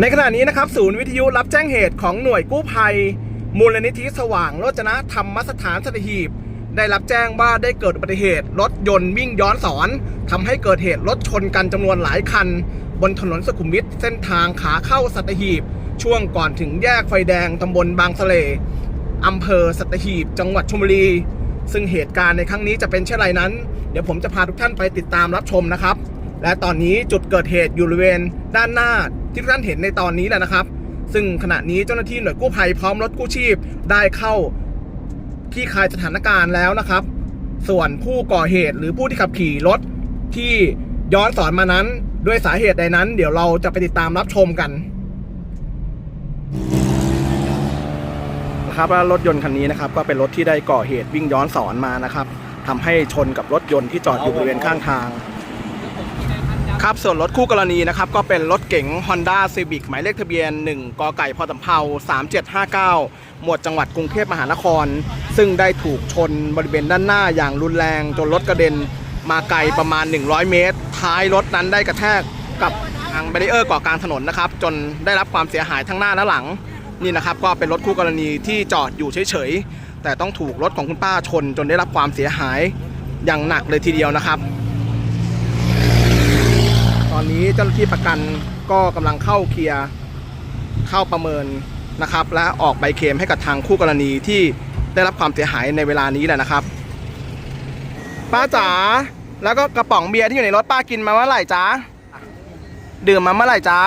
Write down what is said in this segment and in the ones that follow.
ในขณะนี้นะครับศูนย์วิทยุรับแจ้งเหตุของหน่วยกู้ภัย มูลนิธิสว่างโรจนะธรรมสถานสตหีบ ได้รับแจ้งว่าได้เกิดอุบัติเหตุ รถยนต์วิ่งย้อนสอนทำให้เกิดเหตุรถชนกันจำนวนหลายคัน บนถนนสุขุมวิทเส้นทางขาเข้าสตหีบ ช่วงก่อนถึงแยกไฟแดงตำบลบางสะเลอำเภอสตหีบ จังหวัดชลบุรี ซึ่งเหตุการณ์ในครั้งนี้จะเป็นเช่นไรนั้น เดี๋ยวผมจะพาทุกท่านไปติดตามรับชมนะครับ และตอนนี้จุดเกิดเหตุอยู่บริเวณด้านหน้าที่ทุกท่านเห็นในตอนนี้แหละนะครับ ซึ่งขณะนี้เจ้าหน้าที่หน่วยกู้ภัยพร้อมรถกู้ชีพได้เข้าที่คลายสถานการณ์แล้วนะครับ ส่วนผู้ก่อเหตุหรือผู้ที่ขับขี่รถที่ย้อนสอนมานั้นด้วยสาเหตุใดนั้น เดี๋ยวเราจะไปติดตามรับชมกันนะครับแล้วรถยนต์คันนี้นะครับก็เป็นรถที่ได้ก่อเหตุวิ่งย้อนสอนมานะครับทำให้ชนกับรถยนต์ที่จอดอยู่บริเวณข้างทาง ครับส่วนรถคู่กรณีนะครับก็เป็นรถเก๋ง Honda Civic หมายเลขทะเบียน 1 กไก่พอสำเภา3759 หมวดจังหวัดกรุงเทพมหานคร ซึ่งได้ถูกชนบริเวณด้านหน้าอย่างรุนแรงจนรถกระเด็นมาไกลประมาณ 100 เมตร ท้ายรถนั้นได้กระแทกกับทางแบรีเออร์กาะกลางถนนนะครับ จนได้รับความเสียหายทั้งหน้าและหลังนี่นะครับก็เป็นรถคู่กรณีที่จอดอยู่เฉยๆแต่ต้องถูกรถของคุณป้าชน จนได้รับความเสียหายอย่างหนักเลยทีเดียวนะครับ อนนี้เจ้าหน้าที่ประกันก็กำลังเข้าเคลียร์เข้าประเมินนะครับ และออกใบเคลมให้กับทางคู่กรณีที่ได้รับความเสียหายในเวลานี้แหละนะครับป้าจ๋าแล้วก็กระป๋องเบียร์ที่อยู่ในรถป้ากินมาเมื่อไหร่จ๊ะดื่มมาเมื่อไหร่จ๊ะ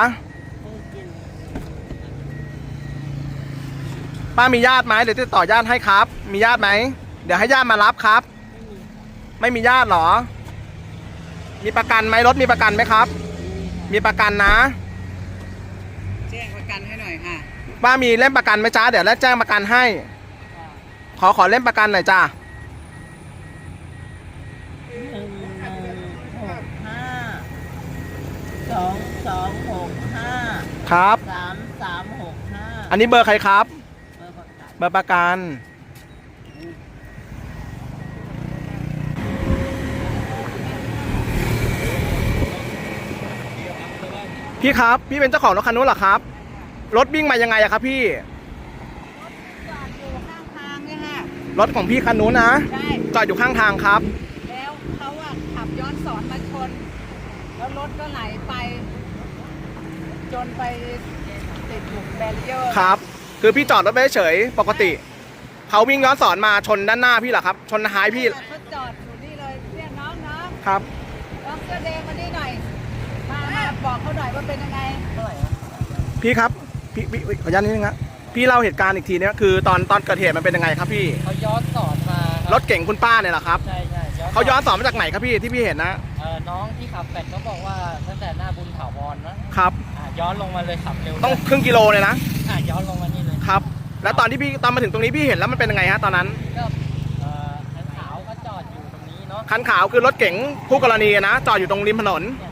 ป้ามีญาติไหมเดี๋ยวติดต่อญาติให้ครับ มีญาติไหมเดี๋ยวให้ญาติมารับครับ ไม่มีญาติหรอ มีประกันไหมรถมีประกันไหมครับ มีประกันนะ แจ้งประกันให้หน่อยค่ะป้ามีเล่มประกันไหมจ้าเดี๋ยวแล้วแจ้งประกันให้ ขอขอเล่มประกันหน่อยจ้าหนึ่งหนึ่งหกห้าสองสองหกห้าครับ สามสามหกห้าอันนี้เบอร์ใครครับ เบอร์ประกันเบอร์ประกัน พี่ครับ พี่เป็นเจ้าของรถคันนู้นเหรอครับ รถวิ่งมายังไงอะครับพี่ จอดอยู่ข้างทางเนี่ยค่ะรถของพี่คันนู้นนะใช่จอดอยู่ข้างทางครับ แล้วเขาอะขับย้อนสอนมาชน แล้วรถก็ไหลไป จนไปติดหลุมแบรีเออร์ครับ คือพี่จอดรถไว้เฉยปกติ เขาวิ่งย้อนสอนมาชนด้านหน้าพี่เหรอครับ ชนท้ายพี่เขาจอดอยู่นี่เลยเนี่ยน้องน้องครับ น้องเสื้อแดงมานี่หน่อย มามา บอกเขาหน่อยว่าเป็นยังไงพี่ครับพี่พี่ขออนุญาตนิดนึงครับพี่เล่าเหตุการณ์อีกทีเนี่ยคือตอนตอนเกิดเหตุมันเป็นยังไงครับพี่ เขาย้อนสอนมาคบรถเก่งคุณป้าเนี่ยเหรอครับ ใช่ใช่เขาย้อนสอนมาจากไหนครับพี่ที่พี่เห็นนะเอ่อน้องที่ขับแปดเขาบอกว่าตั้งแต่หน้าบุญถาวรนะครับ อ่าย้อนลงมาเลยขับเร็วต้องครึ่งกิโลเลยนะอ่าย้อนลงมานี่เลยครับ แล้วตอนที่พี่ตอนมาถึงตรงนี้พี่เห็นแล้วมันเป็นยังไงฮะตอนนั้นก็เอ่อคันขาวก็จอดอยู่ตรงนี้เนาะคันขาวคือรถเก๋งคู่กรณีนะจอดอยู่ตรงริมถนนเนี่ย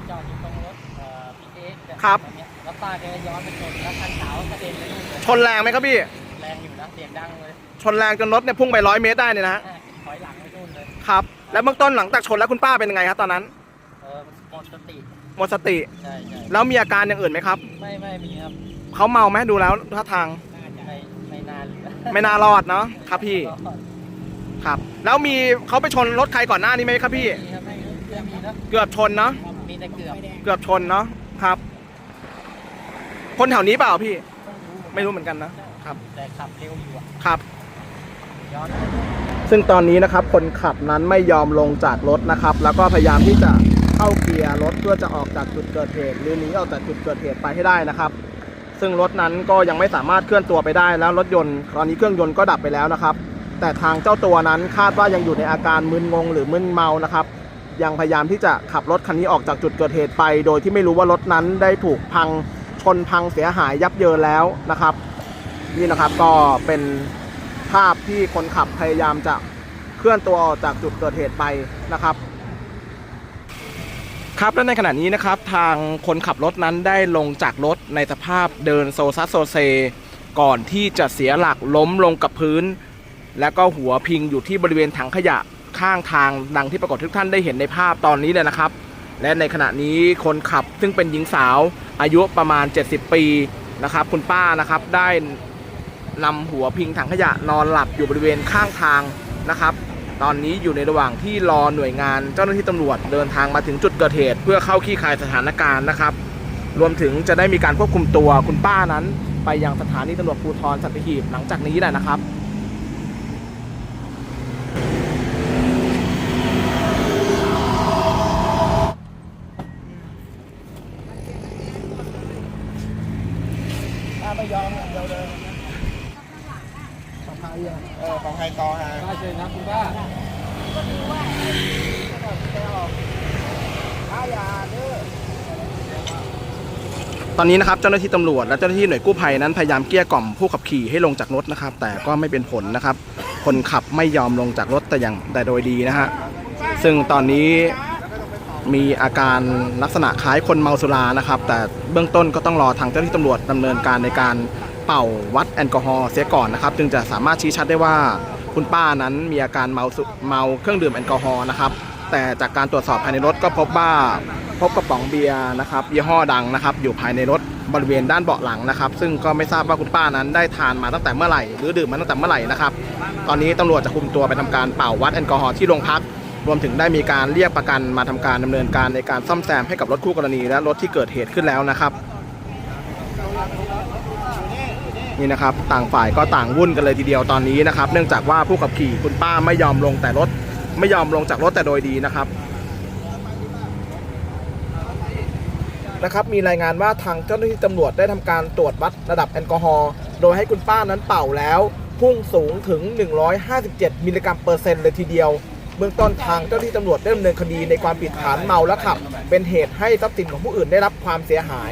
ครับตงเนี้ยแล้วป้าแกก็ย้อนไปชนแล้วคันขาวกระเด็นไปนู่นเลยชนแรงไหมครับพี่ แรงอยู่นะเสียงดังเลยชนแรงจนรถเนี่ยพุ่งไปร้อยเมตรได้เนี่ยนะฮะอ่าถอยหลังไปนู่นเลยครับ แล้วเบื้องต้นหลังจากชนแล้วคุณป้าเป็นยังไงครับตอนนั้น เออหมดสติหมดสติ ใช่ใช่แล้วมีอาการอย่างอื่นไหมครับ ไม่ไม่มีครับเขาเมาไหมดูแล้วท่าทางไม่ไม่นานเหลือไม่น่ารอดเนาะครับพี่ ครับ แล้วมีเขาไปชนรถใครก่อนหน้านี้ไหมครับพี่ มีครับไม่มีเรื่องมีนะเกือบชนเนาะมีแต่เกือบ เกือบชนเนาะครับ คนแถวนี้เปล่าพี่ ไม่รู้เหมือนกันนะครับ แต่ขับเร็วอยู่อะครับย้อนซึ่งตอนนี้นะครับคนขับนั้นไม่ยอมลงจากรถนะครับ แล้วก็พยายามที่จะเข้าเกียร์รถเพื่อจะออกจากจุดเกิดเหตุหรือหนีออกจากจุดเกิดเหตุไปให้ได้นะครับ ซึ่งรถนั้นก็ยังไม่สามารถเคลื่อนตัวไปได้แล้วรถยนต์ตอนนี้เครื่องยนต์ก็ดับไปแล้วนะครับ แต่ทางเจ้าตัวนั้นคาดว่ายังอยู่ในอาการมึนงงหรือมึนเมานะครับ ยังพยายามที่จะขับรถคันนี้ออกจากจุดเกิดเหตุไป โดยที่ไม่รู้ว่ารถนั้นได้ถูกพัง ชนพังเสียหายยับเยินแล้วนะครับ นี่นะครับก็เป็นภาพที่คนขับพยายามจะเคลื่อนตัวออกจากจุดเกิดเหตุไปนะครับครับและในขณะนี้นะครับทางคนขับรถนั้นได้ลงจากรถในสภาพเดินโซซัสโซเซ ก่อนที่จะเสียหลักล้มลงกับพื้น แล้วก็หัวพิงอยู่ที่บริเวณถังขยะข้างทางดังที่ปรากฏทุกท่านได้เห็นในภาพตอนนี้เลยนะครับ และในขณะนี้คนขับซึ่งเป็นหญิงสาวอายุประมาณ 70 ปีนะครับ คุณป้านะครับได้นำหัวพิงถังขยะนอนหลับอยู่บริเวณข้างทางนะครับ ตอนนี้อยู่ในระหว่างที่รอหน่วยงานเจ้าหน้าที่ตำรวจเดินทางมาถึงจุดเกิดเหตุ เพื่อเข้าขี้คายสถานการณ์นะครับ รวมถึงจะได้มีการควบคุมตัวคุณป้านั้น ไปยังสถานีตำรวจภูธรสัตหีบหลังจากนี้แหละนะครับ ไม่ยอมเดียวเลยของใครอะเออของใครต่อฮะป้าเชิญครับคุณป้าถ้าอย่าเด้อตอนนี้นะครับเจ้าหน้าที่ตำรวจและเจ้าหน้าที่หน่วยกู้ภัยนั้นพยายามเกลี้ยกล่อมผู้ขับขี่ให้ลงจากรถนะครับ แต่ก็ไม่เป็นผลนะครับ คนขับไม่ยอมลงจากรถแต่อย่างแต่โดยดีนะฮะซึ่งตอนนี้ มีอาการลักษณะคล้ายคนเมาสุรานะครับ แต่เบื้องต้นก็ต้องรอทางเจ้าหน้าที่ตำรวจดำเนินการในการเป่าวัดแอลกอฮอล์เสียก่อนนะครับ จึงจะสามารถชี้ชัดได้ว่าคุณป้านั้นมีอาการเมาสุเมาเครื่องดื่มแอลกอฮอล์นะครับ แต่จากการตรวจสอบภายในรถก็พบว่าพบกระป๋องเบียร์นะครับยี่ห้อดังนะครับ อยู่ภายในรถบริเวณด้านเบาะหลังนะครับ ซึ่งก็ไม่ทราบว่าคุณป้านั้นได้ทานมาตั้งแต่เมื่อไหร่หรือดื่มมาตั้งแต่เมื่อไหร่นะครับ ตอนนี้ตำรวจจะคุมตัวไปทำการเป่าวัดแอลกอฮอล์ที่โรงพัก รวมถึงได้มีการเรียกประกันมาทำการดำเนินการในการซ่อมแซมให้กับรถคู่กรณี และรถที่เกิดเหตุขึ้นแล้วนะครับนี่นะครับต่างฝ่ายก็ต่างวุ่นกันเลยทีเดียวตอนนี้นะครับ เนื่องจากว่าผู้ขับขี่คุณป้าไม่ยอมลงแต่รถไม่ยอมลงจากรถแต่โดยดีนะครับนะครับมีรายงานว่าทางเจ้าหน้าที่ตำรวจได้ทำการตรวจวัดระดับแอลกอฮอล์โดยให้คุณป้านั้นเป่าแล้ว พุ่งสูงถึง 157 มิลลิกรัมเปอร์เซ็นต์เลยทีเดียว เบื้องต้นทางเจ้าหน้าที่ตำรวจได้ดำเนินคดีในความผิดฐานเมาและขับ เป็นเหตุให้ทรัพย์สินของผู้อื่นได้รับความเสียหาย